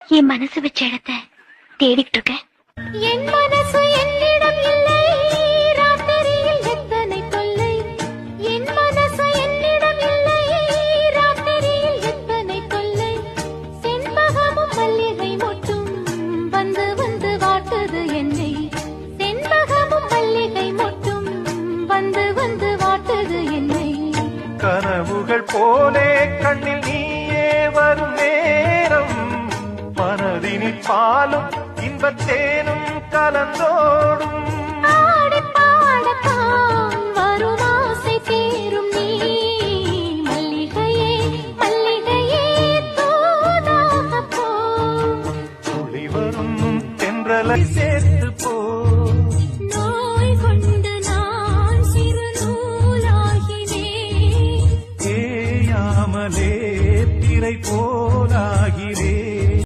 என் மனசு வச்ச இடத்த தேடிக்கிட்டு இருக்கேன் என் மனசு என்னிடம் இல்லை. ராத்திரியில் எத்தனை தொல்லை. என் மனசு என்னிடம் இல்லை. ராத்திரியில் எத்தனை தொல்லை. செண்பகமும் மல்லிகை மொட்டும் வந்து வந்து வாட்டுது என்னை. செண்பகமும் மல்லிகை மொட்டும் வந்து வந்து வாட்டுது என்னை. கனவுகள் போலே கண்ணில் நீயே வரும் மனதினி பாலும் இன்பத்தேனும் கலந்தோடும். சேர்த்து போ. நோய் கொண்டு நான் சிறு நூலாகினே ஏயாமலே திரை போலா